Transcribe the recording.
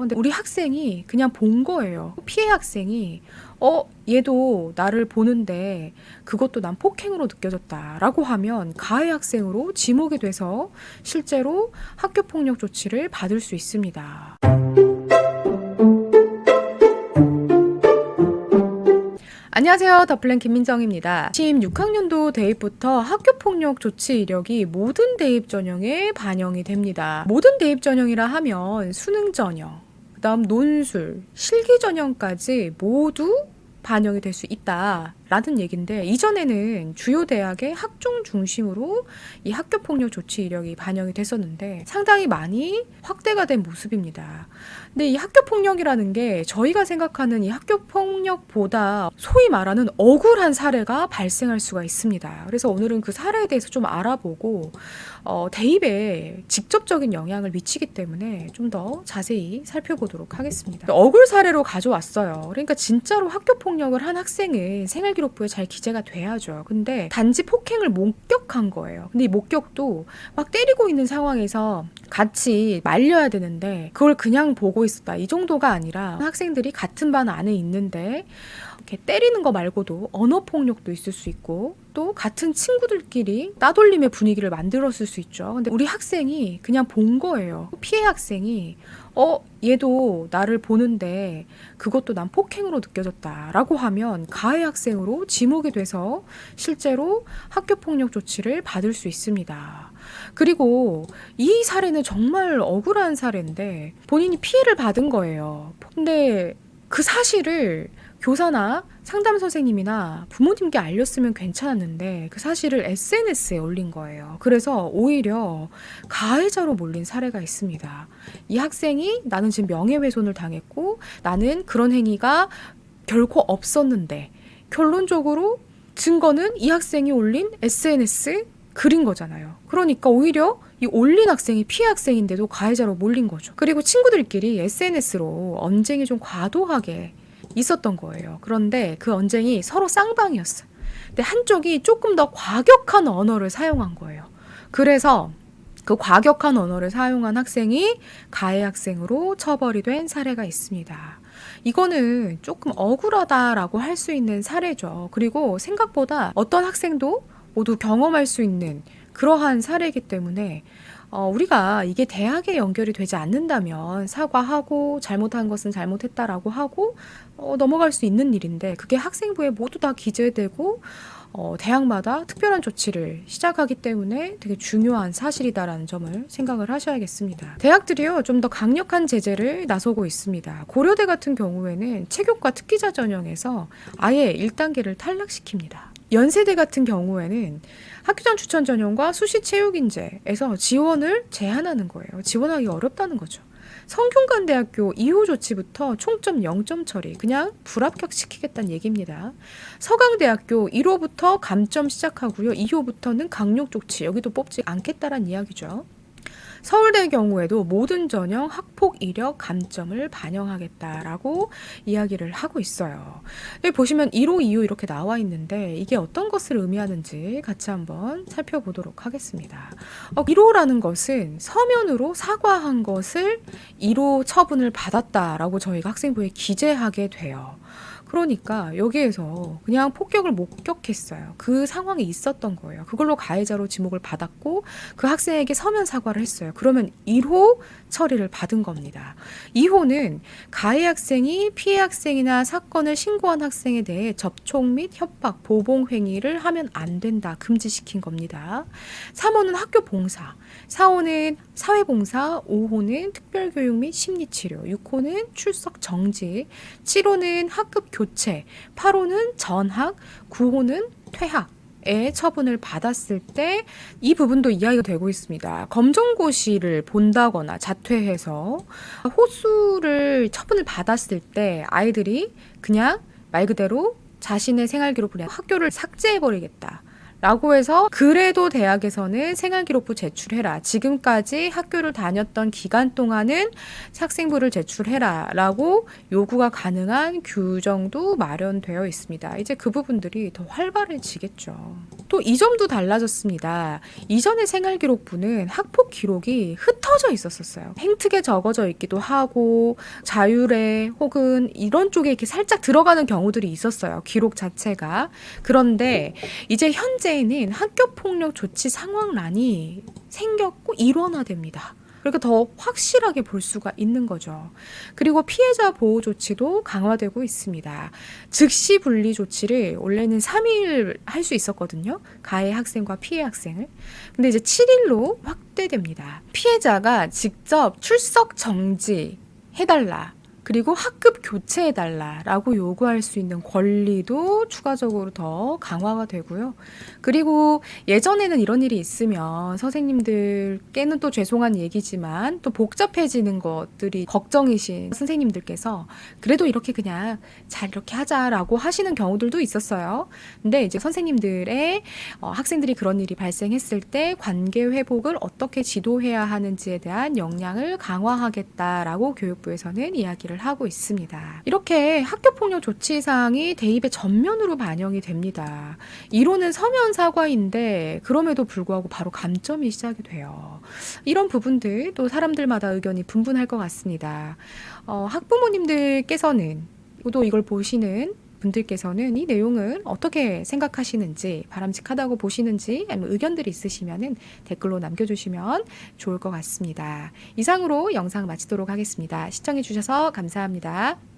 근데 우리 학생이 그냥 본 거예요. 피해 학생이 어 얘도 나를 보는데 그것도 난 폭행으로 느껴졌다라고 하면 가해 학생으로 지목이 돼서 실제로 학교 폭력 조치를 받을 수 있습니다. 안녕하세요. 더플랜 김민정입니다. 16학년도 대입부터 학교폭력 조치 이력이 모든 대입 전형에 반영이 됩니다. 모든 대입 전형이라 하면 수능 전형, 그다음 논술, 실기 전형까지 모두 반영이 될 수 있다 라는 얘기인데 이전에는 주요 대학의 학종 중심으로 이 학교 폭력 조치 이력이 반영이 됐었는데 상당히 많이 확대가 된 모습입니다. 근데 이 학교 폭력이라는 게 저희가 생각하는 이 학교 폭력보다 소위 말하는 억울한 사례가 발생할 수가 있습니다. 그래서 오늘은 그 사례에 대해서 좀 알아보고 어, 대입에 직접적인 영향을 미치기 때문에 좀 더 자세히 살펴보도록 하겠습니다. 억울 사례로 가져왔어요. 그러니까 진짜로 학교 폭력을 한 학생은 생활 기록부에 잘 기재가 돼야죠. 근데 단지 폭행을 목격한 거예요. 근데 이 목격도 막 때리고 있는 상황에서 같이 말려야 되는데 그걸 그냥 보고 있었다. 이 정도가 아니라 학생들이 같은 반 안에 있는데 이렇게 때리는 거 말고도 언어 폭력도 있을 수 있고 또 같은 친구들끼리 따돌림의 분위기를 만들었을 수 있죠. 근데 우리 학생이 그냥 본 거예요. 피해 학생이 어 얘도 나를 보는데 그것도 난 폭행으로 느껴졌다라고 하면 가해 학생으로 지목이 돼서 실제로 학교 폭력 조치를 받을 수 있습니다. 그리고 이 사례는 정말 억울한 사례인데 본인이 피해를 받은 거예요. 근데 그 사실을 교사나 상담 선생님이나 부모님께 알렸으면 괜찮았는데 그 사실을 SNS에 올린 거예요. 그래서 오히려 가해자로 몰린 사례가 있습니다. 이 학생이 나는 지금 명예훼손을 당했고 나는 그런 행위가 결코 없었는데 결론적으로 증거는 이 학생이 올린 SNS 글인 거잖아요. 그러니까 오히려 이 올린 학생이 피해 학생인데도 가해자로 몰린 거죠. 그리고 친구들끼리 SNS로 언쟁이 좀 과도하게 있었던 거예요. 그런데 그 언쟁이 서로 쌍방이었어요. 근데 한쪽이 조금 더 과격한 언어를 사용한 거예요. 그래서 그 과격한 언어를 사용한 학생이 가해 학생으로 처벌이 된 사례가 있습니다. 이거는 조금 억울하다라고 할 수 있는 사례죠. 그리고 생각보다 어떤 학생도 모두 경험할 수 있는 그러한 사례이기 때문에 어, 우리가 이게 대학에 연결이 되지 않는다면 사과하고 잘못한 것은 잘못했다라고 하고 어, 넘어갈 수 있는 일인데 그게 학생부에 모두 다 기재되고 어, 대학마다 특별한 조치를 시작하기 때문에 되게 중요한 사실이다라는 점을 생각을 하셔야겠습니다. 대학들이요 좀 더 강력한 제재를 나서고 있습니다. 고려대 같은 경우에는 체육과 특기자 전형에서 아예 1단계를 탈락시킵니다. 연세대 같은 경우에는 학교장 추천 전형과 수시 체육 인재에서 지원을 제한하는 거예요. 지원하기 어렵다는 거죠. 성균관대학교 2호 조치부터 총점 0점 처리, 그냥 불합격 시키겠다는 얘기입니다. 서강대학교 1호부터 감점 시작하고요. 2호부터는 강력 조치, 여기도 뽑지 않겠다란 이야기죠. 서울대 경우에도 모든 전형 학폭 이력 감점을 반영하겠다라고 이야기를 하고 있어요. 여기 보시면 1호, 2호 이렇게 나와 있는데 이게 어떤 것을 의미하는지 같이 한번 살펴보도록 하겠습니다. 어, 1호라는 것은 서면으로 사과한 것을 1호 처분을 받았다라고 저희가 학생부에 기재하게 돼요. 그러니까 여기에서 그냥 폭격을 목격했어요. 그 상황이 있었던 거예요. 그걸로 가해자로 지목을 받았고 그 학생에게 서면 사과를 했어요. 그러면 1호 처리를 받은 겁니다. 2호는 가해 학생이 피해 학생이나 사건을 신고한 학생에 대해 접촉 및 협박, 보복 행위를 하면 안 된다. 금지시킨 겁니다. 3호는 학교 봉사, 4호는 사회 봉사, 5호는 특별 교육 및 심리 치료, 6호는 출석 정지, 7호는 학급 교 체, 8호는 전학, 9호는 퇴학. 의 처분을 받았을 때 이 부분도 이야기가 되고 있습니다. 검정고시를 본다거나 자퇴해서 호수를 처분을 받았을 때 아이들이 그냥 말 그대로 자신의 생활 기록을 학교를 삭제해 버리겠다. 라고 해서 그래도 대학에서는 생활기록부 제출해라. 지금까지 학교를 다녔던 기간 동안은 학생부를 제출해라. 라고 요구가 가능한 규정도 마련되어 있습니다. 이제 그 부분들이 더 활발해지겠죠. 또 이 점도 달라졌습니다. 이전의 생활기록부는 학폭 기록이 흩어져 있었었어요. 행특에 적어져 있기도 하고 자율에 혹은 이런 쪽에 이렇게 살짝 들어가는 경우들이 있었어요. 기록 자체가. 그런데 이제 현재 는 학교 폭력 조치 상황란이 생겼고 일원화됩니다. 그러니까 더 확실하게 볼 수가 있는 거죠. 그리고 피해자 보호 조치도 강화되고 있습니다. 즉시 분리 조치를 원래는 3일 할 수 있었거든요. 가해 학생과 피해 학생을. 근데 이제 7일로 확대됩니다. 피해자가 직접 출석 정지 해달라. 그리고 학급 교체해달라라고 요구할 수 있는 권리도 추가적으로 더 강화가 되고요. 그리고 예전에는 이런 일이 있으면 선생님들께는 또 죄송한 얘기지만 또 복잡해지는 것들이 걱정이신 선생님들께서 그래도 이렇게 그냥 잘 이렇게 하자라고 하시는 경우들도 있었어요. 근데 이제 선생님들의 어, 학생들이 그런 일이 발생했을 때 관계 회복을 어떻게 지도해야 하는지에 대한 역량을 강화하겠다라고 교육부에서는 이야기를 하고 있습니다. 이렇게 학교폭력 조치 사항이 대입의 전면으로 반영이 됩니다. 이론은 서면 사과인데 그럼에도 불구하고 바로 감점이 시작이 돼요. 이런 부분들 또 사람들마다 의견이 분분할 것 같습니다. 어, 학부모님들께서는 또 이걸 보시는 분들께서는 이 내용을 어떻게 생각하시는지 바람직하다고 보시는지 아니면 의견들이 있으시면 댓글로 남겨주시면 좋을 것 같습니다. 이상으로 영상 마치도록 하겠습니다. 시청해 주셔서 감사합니다.